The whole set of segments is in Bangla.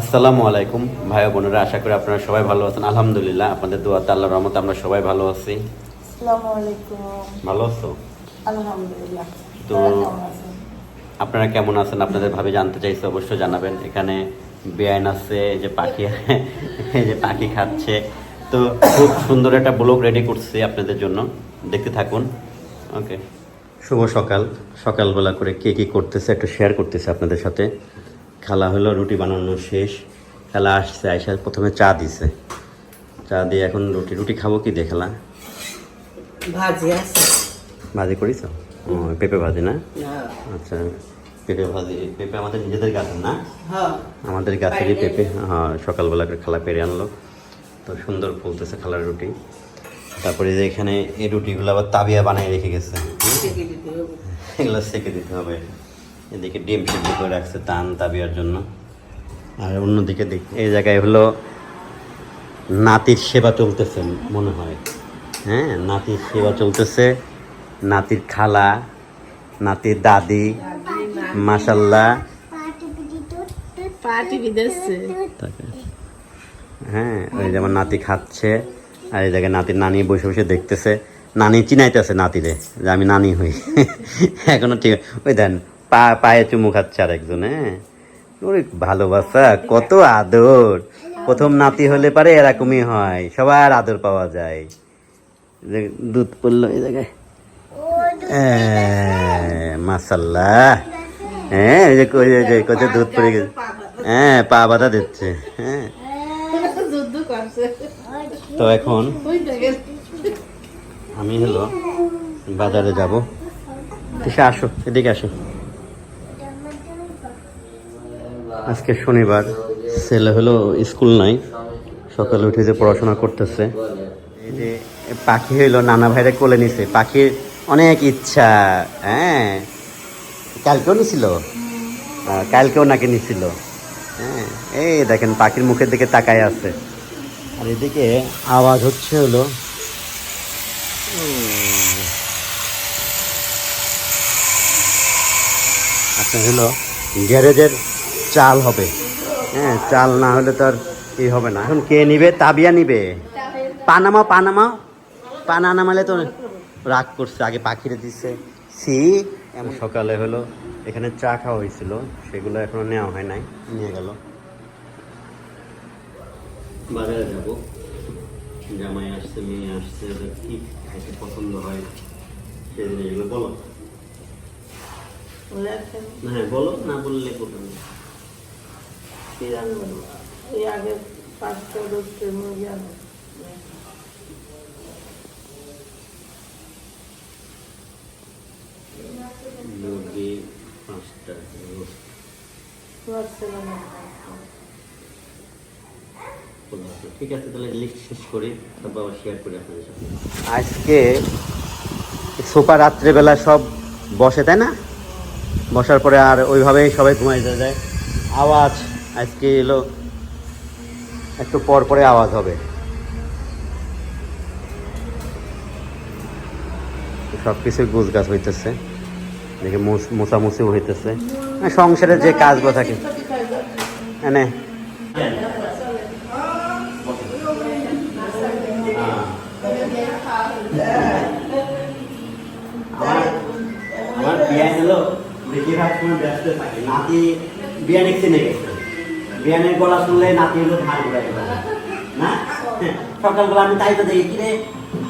আসসালামু আলাইকুম ভাই বোনেরা আশা করি আপনারা সবাই ভালো আছেন। আলহামদুলিল্লাহ আপনাদের দোয়াতে আল্লাহর রহমতে আমরা সবাই ভালো আছি। আসসালামু আলাইকুম। ভালো আছো? আলহামদুলিল্লাহ। তো আপনারা কেমন আছেন? আপনাদের ভাবে জানতে চাইছে অবশ্যই জানাবেন। এখানে বেআইন আছে এই যে পাখি এই যে পাখি খাচ্ছে। তো খুব সুন্দর একটা ব্লগ রেডি করছি আপনাদের জন্য। দেখতে থাকুন। ওকে শুভ সকাল। সকালবেলা করে কে কী করতেছে একটু শেয়ার করতেছে আপনাদের সাথে। খালা হলো রুটি বানানো শেষ। খালা আসছে আইসা প্রথমে চা দিছে। চা দিয়ে এখন রুটি। রুটি খাব কি দিয়ে খালা? ভাজি আছে। ভাজি করিস ও পেঁপে ভাজি না? আচ্ছা পেঁপে ভাজি পেঁপে আমাদের নিজেদের গাছের না? আমাদের গাছেরই পেঁপে। হ্যাঁ সকালবেলা করে খালা পেরে আনলো। তো সুন্দর ফুলতেছে খালার রুটি। তারপরে যে এখানে এই রুটিগুলো আবার তাবিয়া বানিয়ে রেখে গেছে। এগুলো সেকে দিতে হবে। এদিকে ডিম সিদ্ধ করে রাখছে তান তাবিয়ার জন্য। আর অন্যদিকে দেখ এই জায়গায় হলো নাতির সেবা চলতেছে মনে হয়। হ্যাঁ নাতির সেবা চলতেছে নাতির খালা নাতির দাদি মাসাল্লাহ তাকে হ্যাঁ ওই যেমন নাতি খাচ্ছে আর এই জায়গায় নাতির নানি বসে বসে দেখতেছে। নানি চিনাইতেছে নাতিরে যে আমি নানি হই। এখনও ঠিক ওই দেন পা, পায়ে চুমু খাচ্ছে আর একজন হ্যাঁ ভালোবাসা, কত আদর। প্রথম নাতি হলে পারে এরকমই হয়, সবার আদর পাওয়া যায়। দুধ পড়ল এই জায়গায়। মাসাল্লাহ হ্যাঁ ওই যে কোথায় দুধ পড়ে গেছে। হ্যাঁ পা বাধা দিচ্ছে হ্যাঁ তো এখন আমি হলো বাজারে যাব। এসে আসো, এদিকে আসো। আজকে শনিবার ছেলে হলো স্কুল নাই সকালে উঠে যে পড়াশোনা করতেছে। এই যে পাখি হইল নানা ভাইরে কোলে নিছে। পাখির অনেক ইচ্ছা হ্যাঁ? কালকেও নিছিল? কালকেও নাকি নিছিল? হ্যাঁ এই দেখেন পাখির মুখের দিকে তাকায় আছে। আর এদিকে আওয়াজ হচ্ছে হলো আপনার হলো গ্যারেজের চাল হবে। হ্যাঁ চাল না হলে তো আর ই হবে না। এখন কে নিবে? তাবিয়া নিবে। পানামা পানামা পানা নামালে তো রাগ করছে। আগে পাখিরে দিচ্ছে সি এমন সকালে হলো এখানে চা খাওয়া হয়েছিল। সেগুলো এখনও নেওয়া হয় নাই। নিয়ে গেল। বাজারে যাব। জামাই আসছে মেয়ে আসছে ওদের কি খাইতে পছন্দ হয় সেই জিনিসগুলো বলো। হ্যাঁ বলো না বললে কোথাও ওই আগে পাঁচটা দশটা মুরগি আনো মুরগি পাঁচটা তোমার ছেলে না ঠিক আছে তাহলে লিস্ট শেষ করি তারপর আবার শেয়ার করি আপনাদের সাথে। আজকে সোফা রাত্রেবেলা সব বসে তাই না? বসার পরে আর ওইভাবেই সবাই ঘুমাই যায়। আওয়াজ আজকে এলো, একটু পর পরে আওয়াজ হবে। সব কিছুই গোছ গাছ হইতেছে, দেখে মোছ- মোছামুছিও হইতেছে। মানে সংসারের যে কাজগুলো থাকে মানে আমার বিয়া হলো, বেশিরভাগ সময় ব্যস্ত থাকে। নাতি বিয়ানে চিনে গেছে বিয়ানের গলা শুনলে নাতি হলো ধান ঘুরাই গেল। না? সকালবেলা আমি তাই তো দেখি কিরে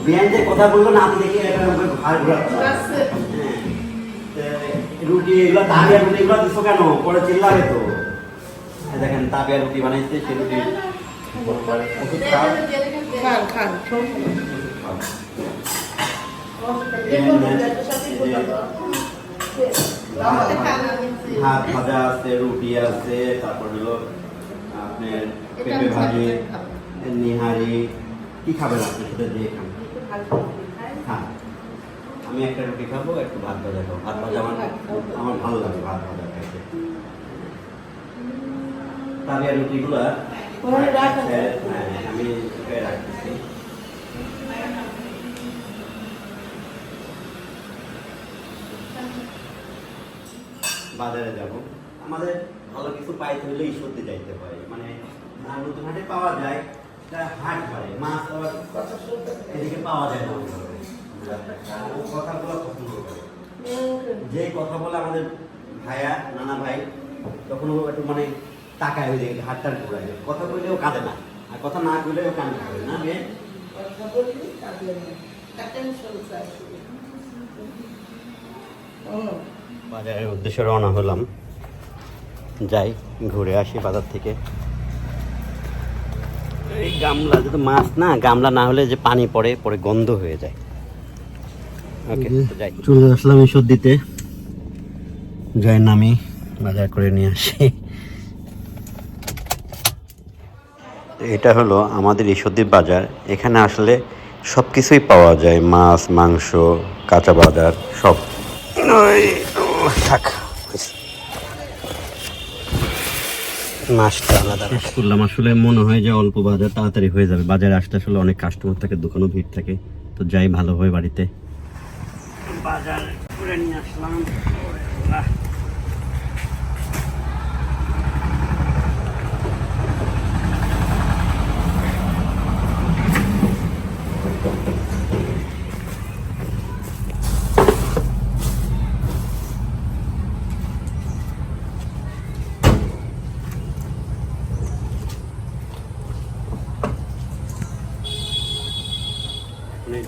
বিয়ান যে কথা বলল নাতি দেখি করে ঘাড় হ্যাঁ। রুটি এগুলো তাবিয়া রুটি এগুলো দিছো কেন? পরে চিল্লাবে তো। দেখেন তাবিয়া রুটি বানাইছে সে রুটি ওষুধ খাও। খান খান ভাত ভাজা আছে রুটি আছে তারপর হলো আপনার পেঁপে ভাজি নিহারি কি খাবেন আপনি সেটা দিয়ে খান? হ্যাঁ। আমি একটা রুটি খাব একটু ভাত ভাজা খাব। ভাত ভাজা আমার আমার ভালো লাগে ভাত ভাজা খাইতে তাবিয়া রুটিগুলো হ্যাঁ আমি রাখতেছি। বাজারে যাব। আমাদের ভালো কিছু পাইতে হলে ঈশ্বরতে যাইতে হয় মানে নতুন হাটে পাওয়া যায় এটা হাট করে মাছ আবার এদিকে পাওয়া যায় না। ও কথাগুলো পছন্দ করে যে কথা বলে আমাদের ভাইয়া নানা ভাই তখন ও একটু মানে তাকায় ওই দিকে হাতটার ঘুরায়। কথা বললেও কাঁদে না আর কথা না বললেও কান্না করে না মেয়ে? কথা বললি কাঁদলে না। হুম বাজারের উদ্দেশ্যে রওনা হলাম। যাই ঘুরে আসি বাজার থেকে। এই গামলা যেহেতু মাছ না গামলা না হলে যে পানি পড়ে পরে গন্ধ হয়ে যায়। ওকে যাই। চলে আসলাম এসব দিতে যাই নামি বাজার করে নিয়ে আসি। এটা হলো আমাদের ঈশ্বরদীপ বাজার। এখানে আসলে সব কিছুই পাওয়া যায় মাছ মাংস কাঁচা বাজার সব। থাক। মাছটা আলাদা শেষ করলাম। আসলে মনে হয় যে অল্প বাজার তাড়াতাড়ি হয়ে যাবে। বাজারে আসতে আসলে অনেক কাস্টমার থাকে দোকানও ভিড় থাকে। তো যাই ভালো হয় বাড়িতে। বাজার করে নিয়ে আসলাম।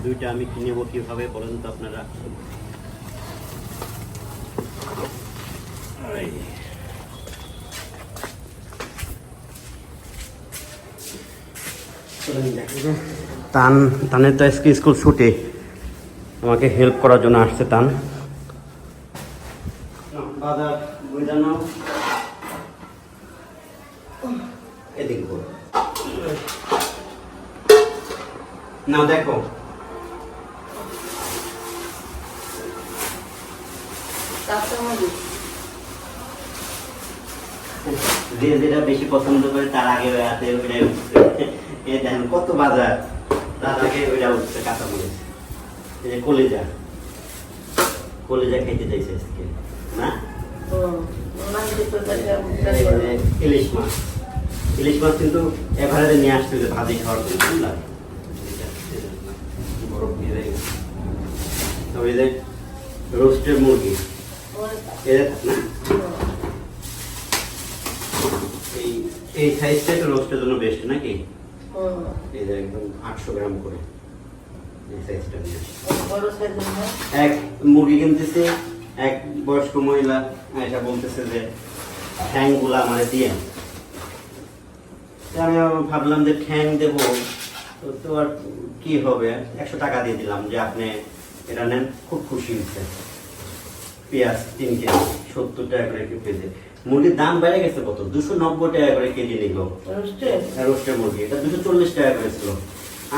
দুইটা আমি কিনেব কীভাবে বলেন তো আপনারা? তান তানের তো আজকে স্কুল ছুটি। আমাকে হেল্প করার জন্য আসছে তান। বাজার বুঝানো এদিক না দেখো। কাঁচামরিচ যে যেটা বেশি পছন্দ করে তার আগে ওইটাই উঠছে। এ দেখেন কত বাজার। তার আগে ওইটা উঠছে কাঁচা মরিচ এই যে কলিজা। কলিজা খেতে চাইছে আজকে না? ইলিশ মাছ। ইলিশ মাছ কিন্তু এভারেজে নিয়ে আসতে হবে ভাজি খাওয়ার জন্য বুঝলা বরফ দিয়ে তবে যে রোস্টের মুরগি। এই এই সাইজটা একটু রোস্টের জন্য বেস্ট নাকি? এই যে একদম আটশো গ্রাম করে এই সাইজটা নিয়ে আসি। বড় সাইজের না? এক মুরগি কিনতেছে এক বয়স্ক মহিলা এটা বলতেছে যে ঠ্যাংগুলা আমার দিয়ে আমি ভাবলাম যে ঠ্যাং দেব। তো তো আর কি হবে? একশো টাকা দিয়ে দিলাম যে আপনি এটা নেন। খুব খুশি হচ্ছে পেঁয়াজ তিন কেজি সত্তর টাকা করে কেজি মুরগির দাম বেড়ে গেছে কত? দুশো নব্বই টাকা করে কেজি নিল। রোস্টের মুরগি। এটা দুশো চল্লিশ টাকা করে ছিল।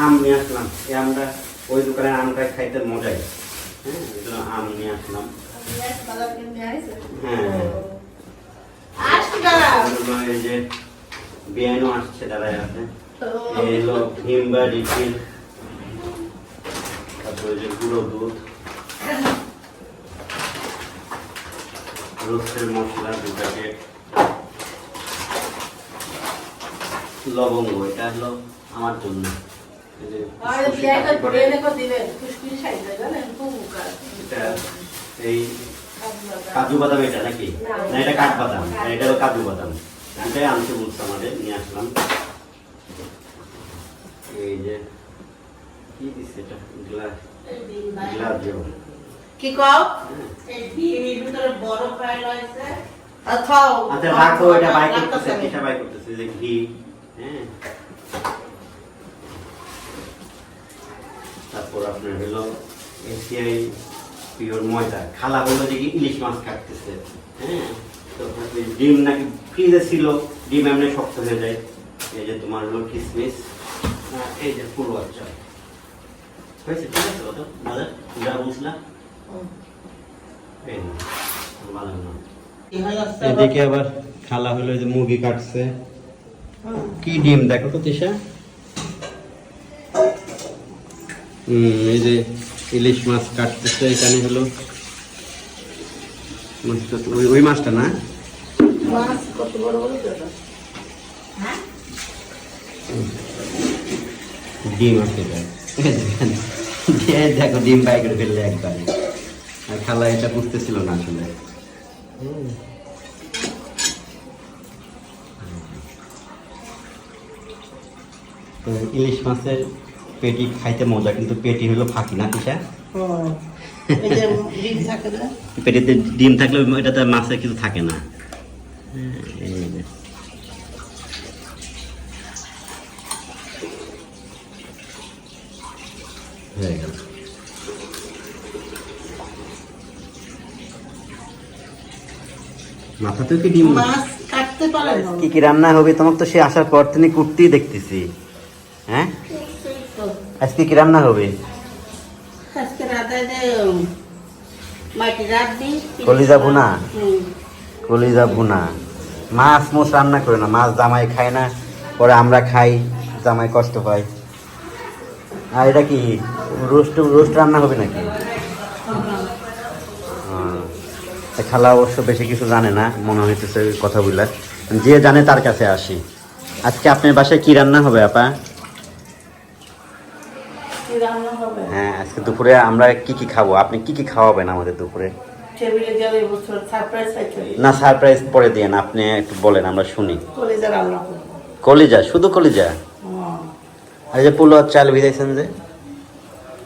আম নিয়ে আসলাম। এই আমটা ওই দোকানে আমটা খাইতে মজাই। হ্যাঁ আম নিয়ে আসলাম। হ্যাঁ। এগুলো এই যে বিয়ানো আসছে দাঁড়ায় আছে। এই হলো হিমবা রিফিল তারপরে যে গুঁড়ো দুধ। রোস্টের মশলা দু প্যাকেট লবঙ্গ এটা হলো আমার জন্য। এই যে এটা এই কাজু বাদাম। এটা নাকি? না। এটা কাঠ বাদাম। না, এটা হলো কাজু বাদাম। এটাই আনতে বলছে আমাদের নিয়ে আসলাম। এই যে কি দিচ্ছে এটা? গ্লাস গ্লাস যেমন কি কও? আচ্ছা রাখো এটা বাই করতেছে এটা বাই করতেছে যে ঘি হ্যাঁ। তারপর আপনার হলো এসিআই পিওর ময়দা খালা হলো যে ইলিশ মাছ কাটতেছে হ্যাঁ। তো ডিম নাকি ফ্রিজে ছিল ডিম এমনি শক্ত হয়ে যায়। এই যে তোমার হলো কিসমিস এই যে পুরো আচ্ছা হয়েছে ঠিক আছে দাদা যা বুঝলা এই এদিকে আবার খালা হলো যে মুরগি কাটছে। কি ডিম দেখো তো তিশা। হুম এই যে ইলিশ মাছ কাটতেছে এখানে হলো ওই- মাছটা না? মাছ কত বড় বড় দাদা ডিম আছে দেখ। ডিম বাই করে ফেললে একবারে। খালা এটা বুঝতেছিল না আসলে। তো ইলিশ মাছের পেটি খাইতে মজা কিন্তু পেটি হলো ফাঁকি না না? পেটিতে ডিম থাকলে এটাতে মাছের কিছু থাকে না এই যে। হয়ে গেল কি ডিম মাছ কাটতে পারে কি কি রান্না হবে? তোমাকে তো সে আসার পর থেকে কুর্তি দেখতেছি। হ্যাঁ? আজকে কি রান্না হবে? আজকে রাতে মাটি রাখবি কলিজা ভুনা? কলিজা ভুনা। মাছ মোছ রান্না করে না মাছ জামাই খায় না পরে আমরা খাই জামাই কষ্ট পায়। আর এটা কি রোস্ট রোস্ট রান্না হবে নাকি আহ, তা খালা অবশ্য বেশি কিছু জানে না মনে হইতেছে কথা বললে যে জানে তার কাছে আসি। আজকে আপনার বাসায় কি রান্না হবে আপা? হ্যাঁ আজকে দুপুরে আমরা কি কি খাব? আপনি কি কি খাওয়াবেন আমাদের দুপুরে? না সারপ্রাইজ পরে দিন আপনি একটু বলেন আমরা শুনি। কলিজা শুধু কলিজা? হুম। আর যে পোলাও চাল ভিজাইছেন যে?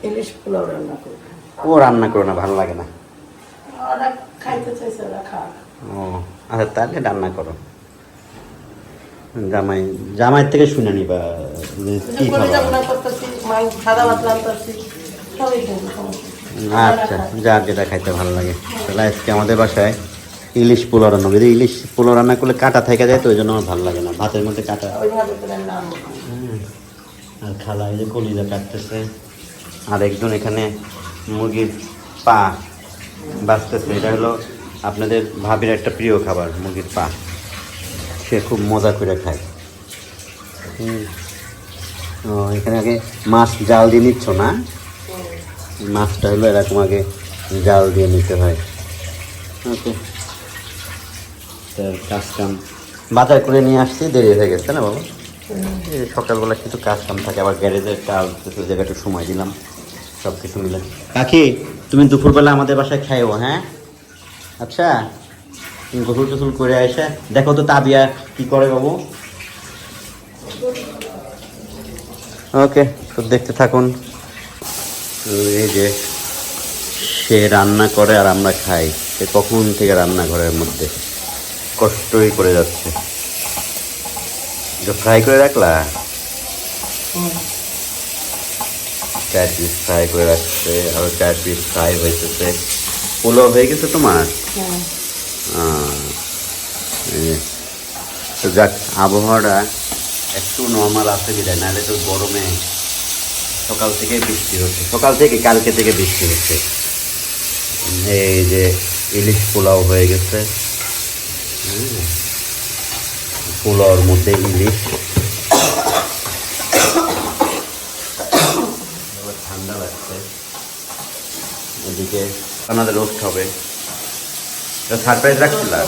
ইলিশ পোলাও রান্না করব। ও রান্না করো না ভালো লাগে না। ওরা খাইতে চাইছে ওরা খাওয়া ও আচ্ছা তাহলে রান্না করো। জামাই জামাইয়ের থেকে শুনে নিবা কি আচ্ছা যার যেটা খাইতে ভালো লাগে। তাহলে আজকে আমাদের বাসায় ইলিশ পোলাও রান্না যদি ইলিশ পোলাও রান্না করলে কাটা থেকে যায় তো ওই জন্য আমার ভালো লাগে না। ভাতের মধ্যে কাটা। আর খালা এই যে কলিজা কাটতেছে। আর একজন এখানে মুরগির পা বাঁচতেছে। এটা হলো আপনাদের ভাবির একটা প্রিয় খাবার, মুরগির পা। সে খুব মজা করে খায়। এখানে আগে মাছ জাল দিয়ে নিচ্ছ না? মাছটা হলো এরকম আগে জাল দিয়ে নিতে হয়। ওকে। কাম বাজার করে নিয়ে আসছি, দেরি হয়ে গেছে না বাবা? সকালবেলা কিছু কাজ কাম থাকে, আবার গ্যারেজের কাজ একটু সময় দিলাম। সব কিছু মিলে। কাকি তুমি দুপুরবেলা আমাদের বাসায় খাইও হ্যাঁ? আচ্ছা তুমি গোসল টোসল করে এসে দেখো তো তাবিয়া কি করে বাবু। ওকে, তো দেখতে থাকুন। এই যে সে রান্না করে আর আমরা খাই, সে কখন থেকে রান্না ঘরের মধ্যে কষ্টই করে যাচ্ছে। ফ্রাই করে রাখলা? চার পিস ফ্রাই করে রাখছে আরও চার পিস ফ্রাই হয়েছে পোলাও হয়ে গেছে তোমার? হ্যাঁ। তো যাক আবহাওয়াটা একটু নর্মাল আছে বিদায় নাহলে তো গরমে সকাল থেকে বৃষ্টি হচ্ছে। সকাল থেকে কালকে থেকে বৃষ্টি হচ্ছে। এই যে ইলিশ পোলাও হয়ে গেছে। পোলাওর মধ্যে ইলিশ। ঠান্ডা লাগছে। এদিকে আমাদের রোস্ট হবে সারপ্রাইজ রাখছিলাম।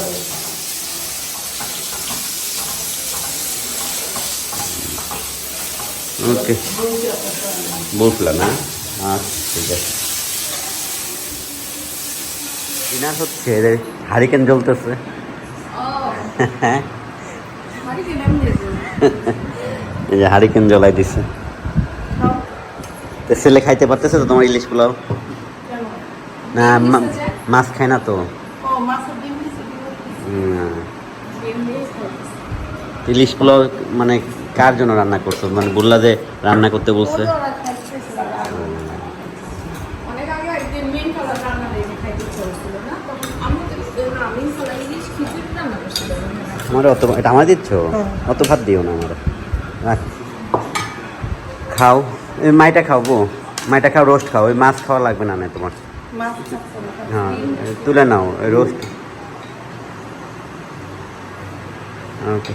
ওকে। বলছিলাম না আচ্ছা ঠিক আছে। ডিনার হচ্ছে রে হারিকেন জ্বলতেছে। হ্যাঁ এই যে হারিকেন জ্বলাই দিছে। তো ছেলে খাইতে পারতেছে তো তোমার ইলিশ পোলাও না মাছ খায় না তো। ইলিশ পোলাও মানে কার জন্য রান্না করছ? মানে বললা যে রান্না করতে বলছে? আমার অত এটা আমার দিচ্ছ? হ্যাঁ। অত ভাত দিও না আমার। রাখ। খাও। মাইটা খাও বউ। মাইটা খাও রোস্ট খাও। ওই মাছ খাওয়া লাগবে না না তোমার। হ্যাঁ তুলে নাও রোস্ট ওকে